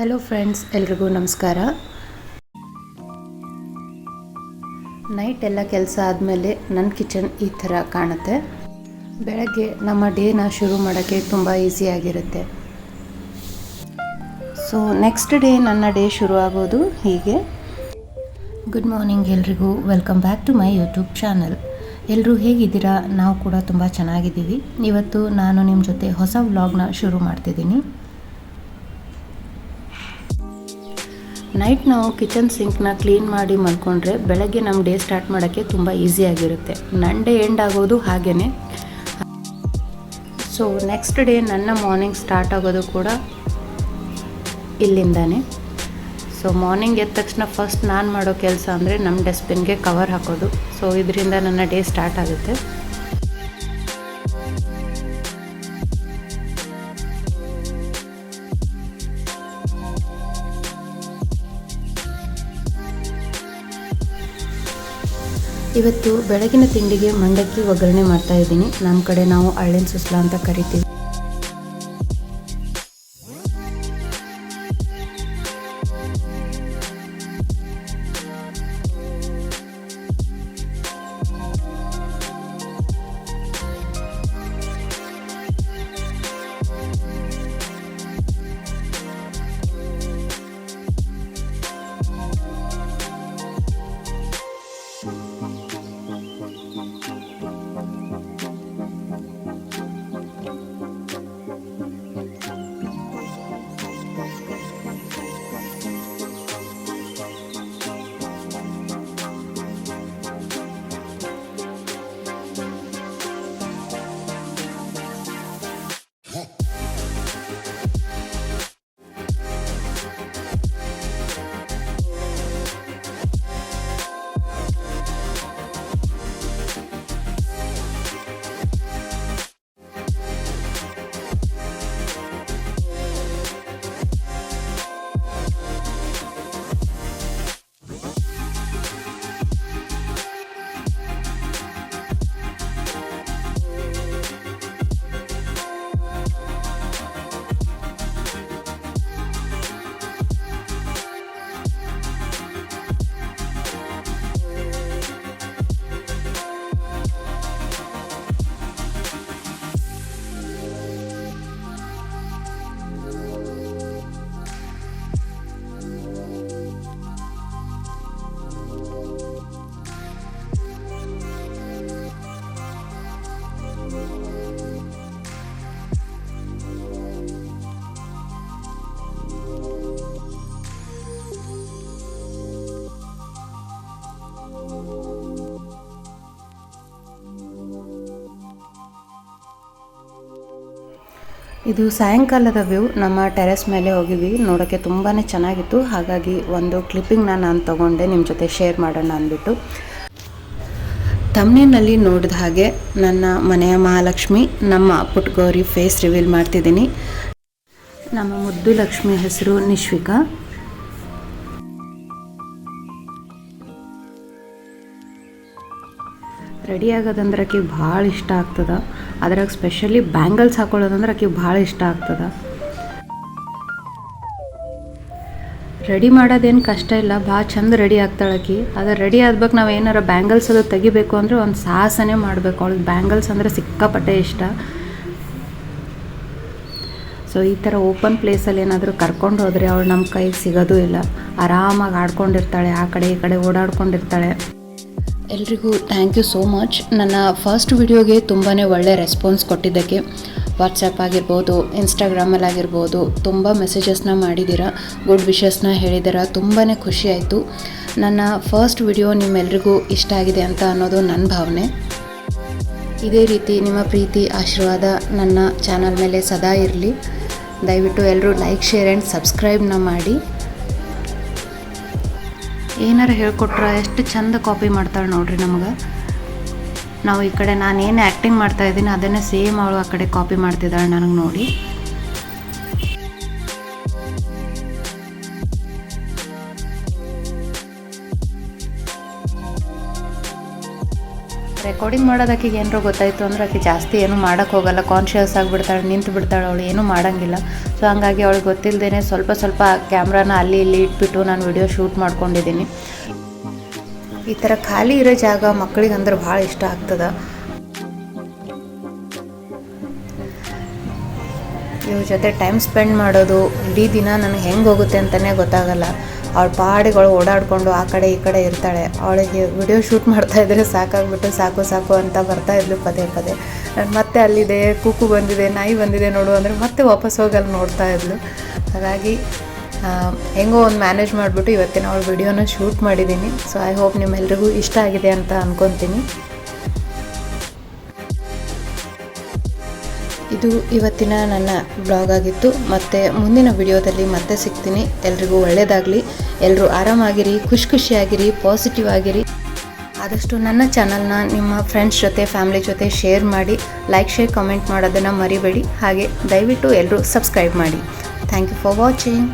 Hello friends ಎಲ್ರಿಗೂ ನಮಸ್ಕಾರ. Night ಎಲ್ಲ ಕೆಲಸ ಆದಮೇಲೆ ನನ್ನ ಕಿಚನ್ ಈ ಥರ ಕಾಣುತ್ತೆ. ಬೆಳಗ್ಗೆ ನಮ್ಮ ಡೇನ ಶುರು ಮಾಡೋಕ್ಕೆ ತುಂಬ ಈಸಿಯಾಗಿರುತ್ತೆ ಸೊ ನೆಕ್ಸ್ಟ್ ಡೇ ನನ್ನ ಡೇ ಶುರು ಆಗೋದು ಹೀಗೆ. ಗುಡ್ ಮಾರ್ನಿಂಗ್ ಎಲ್ರಿಗೂ welcome back to my YouTube channel ಎಲ್ಲರೂ ಹೇಗಿದ್ದೀರಾ? ನಾವು ಕೂಡ ತುಂಬ ಚೆನ್ನಾಗಿದ್ದೀವಿ. ಇವತ್ತು ನಾನು ನಿಮ್ಮ ಜೊತೆ ಹೊಸ ವ್ಲಾಗ್ನ ಶುರು ಮಾಡ್ತಿದ್ದೀನಿ. ನೈಟ್ ನಾವು ಕಿಚನ್ ಸಿಂಕ್ನ ಕ್ಲೀನ್ ಮಾಡಿ ಮಲ್ಕೊಂಡ್ರೆ ಬೆಳಗ್ಗೆ ನಮ್ಮ ಡೇ ಸ್ಟಾರ್ಟ್ ಮಾಡೋಕ್ಕೆ ತುಂಬ ಈಸಿಯಾಗಿರುತ್ತೆ ನನ್ನ ಡೇ ಎಂಡ್ ಆಗೋದು ಹಾಗೇ ಸೊ ನೆಕ್ಸ್ಟ್ ಡೇ ನನ್ನ ಮಾರ್ನಿಂಗ್ ಸ್ಟಾರ್ಟ್ ಆಗೋದು ಕೂಡ ಇಲ್ಲಿಂದಾನೆ. ಸೊ ಮಾರ್ನಿಂಗ್ ಎದ್ದ ತಕ್ಷಣ ಫಸ್ಟ್ ನಾನು ಮಾಡೋ ಕೆಲಸ ಅಂದರೆ ನಮ್ಮ ಡಸ್ಟ್ಬಿನ್ಗೆ ಕವರ್ ಹಾಕೋದು. ಸೊ ಇದರಿಂದ ನನ್ನ ಡೇ ಸ್ಟಾರ್ಟ್ ಆಗುತ್ತೆ. ಇವತ್ತು ಬೆಳಗಿನ ತಿಂಡಿಗೆ ಮಂಡಕ್ಕಿ ಒಗ್ಗರಣೆ ಮಾಡ್ತಾ ಇದ್ದೀನಿ. ನಮ್ಮ ಕಡೆ ನಾವು ಅಳ್ಳಿನ ಸುಸ್ಲಾ ಅಂತ ಕರಿತೀವಿ. ಇದು ಸಾಯಂಕಾಲದ ವ್ಯೂ. ನಮ್ಮ ಟೆರೆಸ್ ಮೇಲೆ ಹೋಗಿದ್ವಿ. ನೋಡೋಕ್ಕೆ ತುಂಬಾ ಚೆನ್ನಾಗಿತ್ತು. ಹಾಗಾಗಿ ಒಂದು ಕ್ಲಿಪ್ಪಿಂಗ್ನ ನಾನು ತಗೊಂಡೆ. ನಿಮ್ಮ ಜೊತೆ ಶೇರ್ ಮಾಡೋಣ ಅಂದ್ಬಿಟ್ಟು. ತಮ್ನಿನಲ್ಲಿ ನೋಡಿದ ಹಾಗೆ ನನ್ನ ಮನೆಯ ಮಹಾಲಕ್ಷ್ಮಿ, ನಮ್ಮ ಪುಟ್ಗೌರಿ ಫೇಸ್ ರಿವೀಲ್ ಮಾಡ್ತಿದ್ದೀನಿ. ನಮ್ಮ ಮುದ್ದು ಲಕ್ಷ್ಮಿ ಹೆಸರು ನಿಶ್ವಿಕಾ. ರೆಡಿ ಆಗೋದಂದ್ರೆ ಆಕೆಗೆ ಭಾಳ ಇಷ್ಟ ಆಗ್ತದ. ಅದ್ರಾಗ ಸ್ಪೆಷಲಿ ಬ್ಯಾಂಗಲ್ಸ್ ಹಾಕೊಳ್ಳೋದಂದ್ರೆ ಆಕೆ ಭಾಳ ಇಷ್ಟ ಆಗ್ತದೆ. ರೆಡಿ ಮಾಡೋದೇನು ಕಷ್ಟ ಇಲ್ಲ, ಭಾಳ ಚಂದ ರೆಡಿ ಆಗ್ತಾಳೆ ಆಕಿ. ಅದು ರೆಡಿ ಆದ್ಬೇಕು ನಾವು ಏನಾರ ಬ್ಯಾಂಗಲ್ಸ್ ಅದು ತೆಗಿಬೇಕು ಅಂದರೆ ಒಂದು ಸಾಹಸನೇ ಮಾಡಬೇಕು. ಅವಳಿಗೆ ಬ್ಯಾಂಗಲ್ಸ್ ಅಂದರೆ ಸಿಕ್ಕಾಪಟ್ಟೆ ಇಷ್ಟ. ಸೊ ಈ ಥರ ಓಪನ್ ಪ್ಲೇಸಲ್ಲಿ ಏನಾದರೂ ಕರ್ಕೊಂಡು ಹೋದರೆ ಅವಳು ನಮ್ಮ ಕೈಗೆ ಸಿಗೋದೂ ಇಲ್ಲ. ಆರಾಮಾಗಿ ಆಡ್ಕೊಂಡಿರ್ತಾಳೆ, ಆ ಕಡೆ ಈ ಕಡೆ ಓಡಾಡ್ಕೊಂಡಿರ್ತಾಳೆ. ಎಲ್ರಿಗೂ ಥ್ಯಾಂಕ್ ಯು ಸೋ ಮಚ್ ನನ್ನ ಫಸ್ಟ್ ವಿಡಿಯೋಗೆ ತುಂಬಾ ಒಳ್ಳೆ ರೆಸ್ಪಾನ್ಸ್ ಕೊಟ್ಟಿದ್ದಕ್ಕೆ ವಾಟ್ಸಪ್ ಆಗಿರ್ಬೋದು ಇನ್ಸ್ಟಾಗ್ರಾಮಲ್ಲಿ ಆಗಿರ್ಬೋದು, ತುಂಬ ಮೆಸೇಜಸ್ನ ಮಾಡಿದ್ದೀರಾ ಗುಡ್ ವಿಶಸ್ನ ಹೇಳಿದ್ದೀರಾ ತುಂಬಾ ಖುಷಿ ಆಯಿತು. ನನ್ನ ಫಸ್ಟ್ ವಿಡಿಯೋ ನಿಮ್ಮೆಲ್ರಿಗೂ ಇಷ್ಟ ಆಗಿದೆ ಅಂತ ಅನ್ನೋದು ನನ್ನ ಭಾವನೆ. ಇದೇ ರೀತಿ ನಿಮ್ಮ ಪ್ರೀತಿ, ಆಶೀರ್ವಾದ ನನ್ನ ಚಾನಲ್ ಮೇಲೆ ಸದಾ ಇರಲಿ. ದಯವಿಟ್ಟು ಎಲ್ಲರೂ ಲೈಕ್ ಶೇರ್ ಆ್ಯಂಡ್ ಸಬ್ಸ್ಕ್ರೈಬ್ನ ಮಾಡಿ. ಏನಾರು ಹೇಳ್ಕೊಟ್ರೆ ಎಷ್ಟು ಚಂದ ಕಾಪಿ ಮಾಡ್ತಾಳೆ ನೋಡ್ರಿ ನಮಗೆ. ನಾವು ಈ ಕಡೆ ನಾನು ಏನು ಆ್ಯಕ್ಟಿಂಗ್ ಮಾಡ್ತಾ ಇದ್ದೀನಿ ಅದನ್ನೇ ಸೇಮ್ ಅವಳು ಆ ಕಡೆ ಕಾಪಿ ಮಾಡ್ತಿದ್ದಾಳೆ ನನಗೆ ನೋಡಿ. ರೆಕಾರ್ಡಿಂಗ್ ಮಾಡೋದಕ್ಕೆ ಏನಾರ ಗೊತ್ತಾಯಿತು ಅಂದ್ರೆ ಆಕೆ ಜಾಸ್ತಿ ಏನು ಮಾಡೋಕ್ಕೆ ಹೋಗಲ್ಲ ಕಾನ್ಷಿಯಸ್ ಆಗಿಬಿಡ್ತಾಳೆ ನಿಂತು ಬಿಡ್ತಾಳೆ, ಅವಳು ಏನೂ ಮಾಡೋಂಗಿಲ್ಲ. ಸೊ ಹಂಗಾಗಿ ಅವಳಿಗೆ ಗೊತ್ತಿಲ್ಲದೇ ಸ್ವಲ್ಪ ಸ್ವಲ್ಪ ಕ್ಯಾಮ್ರಾನ ಅಲ್ಲಿ ಇಲ್ಲಿ ಇಟ್ಬಿಟ್ಟು ನಾನು ವಿಡಿಯೋ ಶೂಟ್ ಮಾಡ್ಕೊಂಡಿದ್ದೀನಿ. ಈ ಥರ ಖಾಲಿ ಇರೋ ಜಾಗ ಮಕ್ಕಳಿಗೆ ಅಂದ್ರೆ ಭಾಳ ಇಷ್ಟ ಆಗ್ತದೆ. ಇವ್ರ ಜೊತೆ ಟೈಮ್ ಸ್ಪೆಂಡ್ ಮಾಡೋದು, ಇಡೀ ದಿನ ನನಗೆ ಹೆಂಗೆ ಹೋಗುತ್ತೆ ಅಂತಲೇ ಗೊತ್ತಾಗಲ್ಲ. ಅವಳ ಪಾಡಿಗಳು ಓಡಾಡಿಕೊಂಡು ಆ ಕಡೆ ಈ ಕಡೆ ಇರ್ತಾಳೆ. ಅವಳಿಗೆ ವಿಡಿಯೋ ಶೂಟ್ ಮಾಡ್ತಾ ಇದ್ರೆ ಸಾಕಾಗ್ಬಿಟ್ಟು ಸಾಕು ಸಾಕು ಅಂತ ಬರ್ತಾ ಇದ್ಲು ಪದೇ ಪದೇ. ಮತ್ತೆ ಅಲ್ಲಿದೆ, ಕೂಕು ಬಂದಿದೆ, ನಾಯಿ ಬಂದಿದೆ ನೋಡು ಅಂದರೆ ಮತ್ತೆ ವಾಪಸ್ ಹೋಗಿ ಅಲ್ಲಿ ನೋಡ್ತಾ ಇದ್ಲು. ಹಾಗಾಗಿ ಹೆಂಗೋ ಒಂದು ಮ್ಯಾನೇಜ್ ಮಾಡಿಬಿಟ್ಟು ಇವತ್ತಿನ ಅವಳು ವಿಡಿಯೋನ ಶೂಟ್ ಮಾಡಿದ್ದೀನಿ ಸೊ ಐ ಹೋಪ್ ನಿಮ್ಮೆಲ್ರಿಗೂ ಇಷ್ಟ ಆಗಿದೆ ಅಂತ ಅಂದ್ಕೊತೀನಿ ಇದು ಇವತ್ತಿನ ನನ್ನ ಬ್ಲಾಗ್ ಆಗಿತ್ತು. ಮತ್ತು ಮುಂದಿನ ವಿಡಿಯೋದಲ್ಲಿ ಮತ್ತೆ ಸಿಗ್ತೀನಿ. ಎಲ್ರಿಗೂ ಒಳ್ಳೆಯದಾಗಲಿ ಎಲ್ಲರೂ ಆರಾಮಾಗಿರಿ ಖುಷಿ ಖುಷಿಯಾಗಿರಿ ಪಾಸಿಟಿವ್ ಆಗಿರಿ. ಆದಷ್ಟು ನನ್ನ ಚಾನಲ್ನ ನಿಮ್ಮ ಫ್ರೆಂಡ್ಸ್ ಜೊತೆ ಫ್ಯಾಮಿಲಿ ಜೊತೆ ಶೇರ್ ಮಾಡಿ ಲೈಕ್ ಶೇರ್ ಕಮೆಂಟ್ ಮಾಡೋದನ್ನು ಮರಿಬೇಡಿ. ಹಾಗೆ ದಯವಿಟ್ಟು ಎಲ್ಲರೂ ಸಬ್ಸ್ಕ್ರೈಬ್ ಮಾಡಿ. Thank you for watching